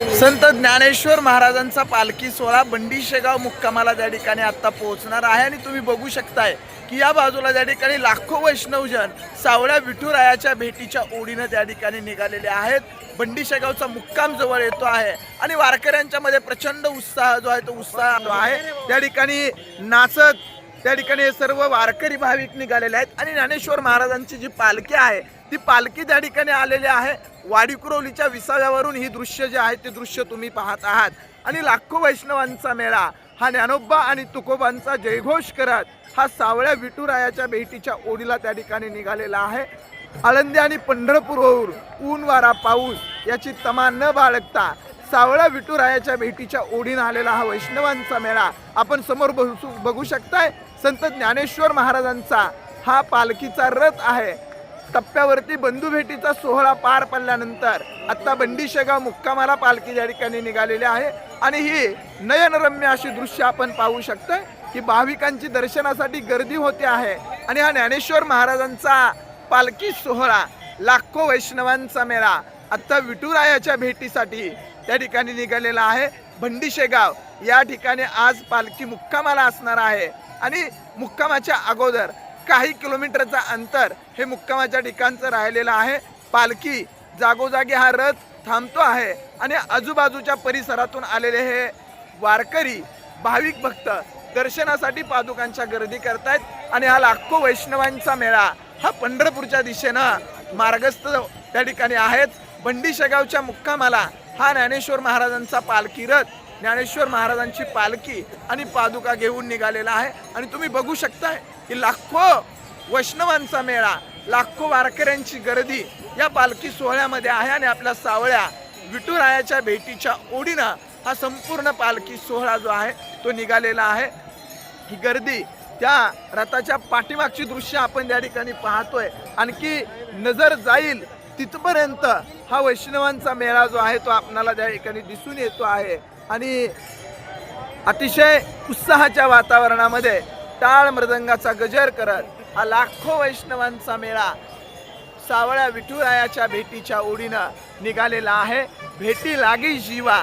संत ज्ञानेश्वर महाराजांचा पालखी सोहळा बंडी शेगाव मुक्कामाला त्या ठिकाणी आता पोहोचणार आहे आणि तुम्ही बघू शकताय की या बाजूला त्या ठिकाणी लाखो वैष्णवजन सावळ्या विठुरायाच्या भेटीच्या ओढीनं त्या ठिकाणी निघालेले आहेत. बंडी शेगावचा मुक्काम जवळ येतो आहे आणि वारकऱ्यांच्या मध्ये प्रचंड उत्साह जो आहे तो उत्साह जो आहे. त्या ठिकाणी नाचत त्या ठिकाणी हे सर्व वारकरी भाविक निघालेले आहेत. आणि ज्ञानेश्वर महाराजांची जी पालखी आहे ती पालखी त्या ठिकाणी आलेली आहे. वाडीकुरवलीच्या विसाव्यावरून ही दृश्य जे आहे ते दृश्य तुम्ही पाहत आहात. आणि लाखो वैष्णवांचा मेळा हा ज्ञानोबा आणि तुकोबांचा जयघोष करत हा सावळ्या विठुरायाच्या भेटीच्या ओढीला त्या ठिकाणी निघालेला आहे. आळंदी आणि पंढरपूरवरून ऊन वारा पाऊस याची तमा न बाळगता सावळा विठुरायाच्या भेटीच्या ओढीनं आलेला हा वैष्णवांचा मेळा आपण समोर बसू बघू शकताय. संत ज्ञानेश्वर महाराजांचा हा पालखीचा रथ आहे. टप्प्यावरती बंधू भेटीचा सोहळा पार पडल्यानंतर आत्ता बंडी शेगाव मुक्कामाला पालखी या ठिकाणी निघालेली आहे. आणि ही नयनरम्य अशी दृश्य आपण पाहू शकतोय की भाविकांची दर्शनासाठी गर्दी होते आहे. आणि हा ज्ञानेश्वर महाराजांचा पालखी सोहळा लाखो वैष्णवांचा मेळा आत्ता विठुरायाच्या भेटीसाठी त्या ठिकाणी निघालेला आहे. भंडीशेगाव या ठिकाणी आज पालखी मुक्कामाला असणार आहे. आणि मुक्कामाच्या अगोदर काही किलोमीटरचा अंतर हे मुक्कामाच्या ठिकाणचं राहिलेलं आहे. पालखी जागोजागी हा रथ थांबतो आहे आणि आजूबाजूच्या परिसरातून आलेले हे वारकरी भाविक भक्त दर्शनासाठी पादुकांच्या गर्दी करतायत आणि हा लाखो वैष्णवांचा मेळा हा पंढरपूरच्या दिशेनं मार्गस्थ त्या ठिकाणी आहेत. बंडी शेगावच्या मुक्कामाला हा ज्ञानेश्वर महाराजांचा पालखी रथ ज्ञानेश्वर महाराजांची पालखी आणि पादुका घेऊन निघालेला आहे. आणि तुम्ही बघू शकताय की लाखो वैष्णवांचा मेळा लाखो वारकऱ्यांची गर्दी या पालखी सोहळ्यामध्ये आहे आणि आपल्या सावळ्या विठुरायाच्या भेटीच्या ओढीनं हा संपूर्ण पालखी सोहळा जो आहे तो निघालेला आहे. ही गर्दी त्या रथाच्या पाठीमागची दृश्य आपण त्या ठिकाणी पाहतोय. आणखी नजर जाईल तिथपर्यंत हा वैष्णवांचा मेळा जो आहे तो आपणाला त्या ठिकाणी दिसून येतो आहे. आणि अतिशय उत्साहाच्या वातावरणामध्ये टाळ मृदंगाचा गजर करत हा लाखो वैष्णवांचा मेळा सावळ्या विठुरायाच्या भेटीच्या ओढीनं निघालेला आहे. भेटी लागी जीवा.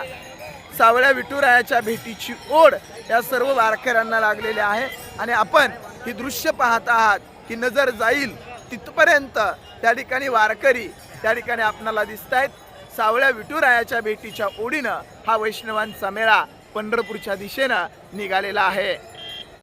सावळ्या विठुरायाच्या भेटीची ओढ या सर्व वारकऱ्यांना लागलेली आहे. आणि आपण ही दृश्य पाहत आहात की नजर जाईल तिथपर्यंत त्या ठिकाणी वारकरी त्या ठिकाणी आपणाला दिसत आहेत सावळ्या विठुरायाच्या भेटीच्या ओढीनं हा वैष्णवांचा मेळा पंढरपूरच्या दिशेनं निघालेला आहे.